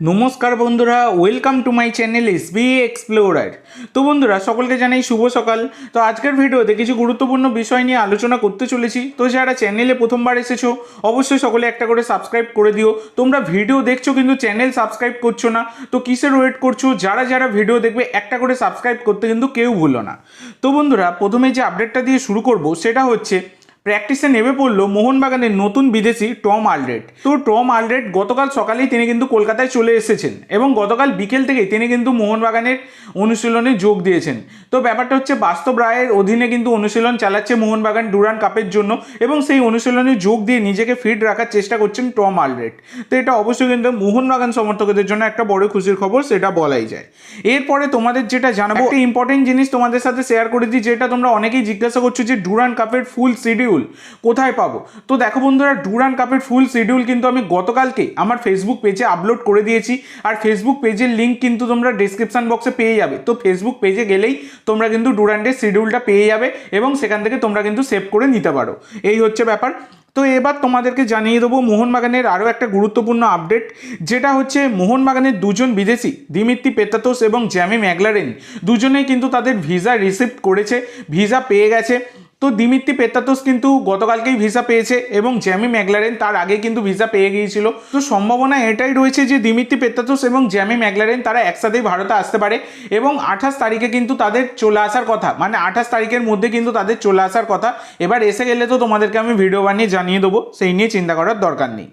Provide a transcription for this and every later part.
নমস্কার বন্ধুরা welcome to my channel S B explorer তো বন্ধুরা, সকলকে জানাই শুভ সকাল। তো আজকের ভিডিওতে কিছু গুরুত্বপূর্ণ বিষয় নিয়ে আলোচনা করতে চলেছি। তো যারা চ্যানেলে প্রথমবার এসেছ, অবশ্যই সকলে একটা করে সাবস্ক্রাইব করে দিও। তোমরা ভিডিও দেখছ কিন্তু চ্যানেল সাবস্ক্রাইব করছ না, তো কিসের ওয়েট করছ? যারা যারা ভিডিও দেখবে, একটা করে সাবস্ক্রাইব করতে কিন্তু কেউ ভুলো না। তো বন্ধুরা, প্রথমে যে আপডেটটা দিয়ে শুরু করব, সেটা হচ্ছে প্র্যাকটিসে নেমে পড়ল মোহনবাগানের নতুন বিদেশি টম আলরেড তো টম আলরেড গতকাল সকালেই তিনি কিন্তু কলকাতায় চলে এসেছেন এবং গতকাল বিকেল থেকেই তিনি কিন্তু মোহনবাগানের অনুশীলনে যোগ দিয়েছেন। তো ব্যাপারটা হচ্ছে বাস্তব রায়ের অধীনে কিন্তু অনুশীলন চালাচ্ছে মোহনবাগান ডুরান কাপের জন্য এবং সেই অনুশীলনে যোগ দিয়ে নিজেকে ফিট রাখার চেষ্টা করছেন টম আলরেড তো এটা অবশ্যই কিন্তু মোহনবাগান সমর্থকদের জন্য একটা বড় খুশির খবর সেটা বলাই যায়। এরপরে তোমাদের যেটা জানাব একটা ইম্পর্টেন্ট জিনিস তোমাদের সাথে শেয়ার করে দিই যেটা তোমরা অনেকেই জিজ্ঞাসা করছ যে ডুরান কাপের ফুল শিডিউল কোথায় পাবো? তো দেখো বন্ধুরা ডুরান কাপের ফুল শিডিউল কিন্তু আমি গতকালকে আমার ফেসবুক পেজে আপলোড করে দিয়েছি। আর ফেসবুক পেজের লিঙ্ক কিন্তু তোমরা ডিসক্রিপশন বক্সে পেয়ে যাবে। তো ফেসবুক পেজে গেলেই তোমরা কিন্তু ডুরান্ডের শিডিউলটা পেয়ে যাবে এবং সেখান থেকে তোমরা কিন্তু সেভ করে নিতে পারো। এই হচ্ছে ব্যাপার। তো এবার তোমাদেরকে জানিয়ে দেবো মোহনবাগানের আরও একটা গুরুত্বপূর্ণ আপডেট যেটা হচ্ছে মোহনবাগানের দুজন বিদেশি, দিমিত্তি পেতাতোস এবং জ্যামি ম্যাগলারেন দুজনেই কিন্তু তাদের ভিসা রিসিভ করেছে। ভিসা পেয়ে গেছে। তো দিমিত্রি পেতাতোস কিন্তু গতকালকেই ভিসা পেয়েছে এবং জ্যামি ম্যাগলারেন তার আগে কিন্তু ভিসা পেয়ে গিয়েছিল। তো সম্ভাবনা এটাই রয়েছে যে দিমিত্রি পেতাতোস এবং জ্যামি ম্যাগলারেন তারা একসাথেই ভারতে আসতে পারে এবং আঠাশ তারিখে কিন্তু তাদের চলে আসার কথা মানে আঠাশ তারিখের মধ্যে কিন্তু তাদের চলে আসার কথা। এবার এসে গেলে তো তোমাদেরকে আমি ভিডিও বানিয়ে জানিয়ে দেবো, সেই নিয়ে চিন্তা করার দরকার নেই।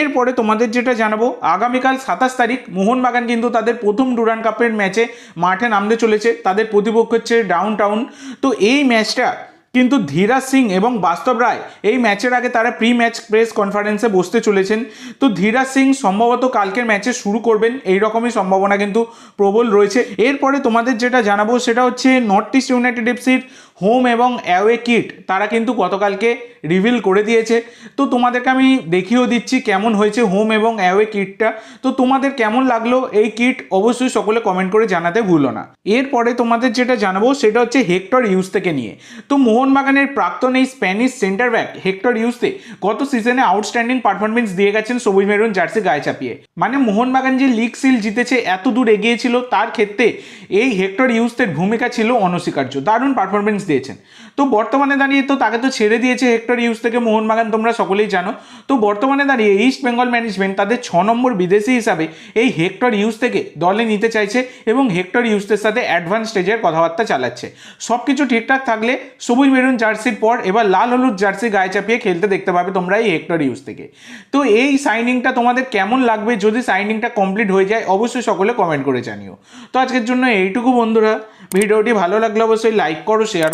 এরপরে তোমাদের যেটা জানাব, আগামীকাল সাতাশ তারিখ মোহনবাগান কিন্তু তাদের প্রথম ডুরান কাপের ম্যাচে মাঠে নামতে চলেছে, তাদের প্রতিপক্ষ হচ্ছে ডাউন টাউন তো এই ম্যাচটা কিন্তু ধীরাজ সিং এবং বাস্তব রায় এই ম্যাচের আগে তারা প্রি ম্যাচ প্রেস কনফারেন্সে বসতে চলেছেন। তো ধীরাজ সিং সম্ভবত কালকের ম্যাচে শুরু করবেন এই রকমই সম্ভাবনা কিন্তু প্রবল রয়েছে। এরপরে তোমাদের যেটা জানাব সেটা হচ্ছে নর্থ ইস্ট ইউনাইটেড এফসির হোম এবং অ্যাওয়ে কিট তারা কিন্তু গতকালকে রিভিল করে দিয়েছে। তো তোমাদেরকে আমি দেখিয়েও দিচ্ছি কেমন হয়েছে হোম এবং অ্যাওয়ে কিটটা। তো তোমাদের কেমন লাগল এই কিট অবশ্যই সকলে কমেন্ট করে জানাতে ভুলো না। এরপরে তোমাদের যেটা জানাব সেটা হচ্ছে হেক্টর ইউজ থেকে নিয়ে। তো মোহনবাগানের প্রাক্তন এই স্প্যানিশ সেন্টার ব্যাক হেক্টর ইউজতে গত সিজনে আউটস্ট্যান্ডিং পারফরমেন্স দিয়ে গেছেন সবুজ মেরুন জার্সি গায়ে চাপিয়ে। মানে মোহনবাগান যে লিগ সিল জিতেছে, এত দূর এগিয়েছিল তার ক্ষেত্রে এই হেক্টর ইউজদের ভূমিকা ছিল অনস্বীকার্য। দারুণ পারফরমেন্স দিয়েছেন। তো বর্তমানে দাঁড়িয়ে তো তাকে তো ছেড়ে দিয়েছে হেক্টর ইউজ থেকে মোহনবাগান, তোমরা সকলেই জানো। তো বর্তমানে দাঁড়িয়ে ইস্ট বেঙ্গল ম্যানেজমেন্ট তাদের ছ নম্বর বিদেশি হিসাবে এই হেক্টর ইউজ থেকে দলে নিতে চাইছে এবং হেক্টর ইউজদের সাথে অ্যাডভান্স স্টেজের কথাবার্তা চালাচ্ছে। সব কিছু ঠিকঠাক থাকলে সবুজ মেরুন জার্সির পর এবার লাল হলুদ জার্সি গায়ে চাপিয়ে খেলতে দেখতে পাবে তোমরা এই হেক্টর ইউজ থেকে। তো এই সাইনিংটা তোমাদের কেমন লাগবে? যদি সাইনিংটা কমপ্লিট হয়ে যায়, অবশ্যই সকলে কমেন্ট করে জানিও। তো আজকের জন্য এইটুকু বন্ধুরা। ভিডিওটি ভালো লাগলে অবশ্যই লাইক করো শেয়ার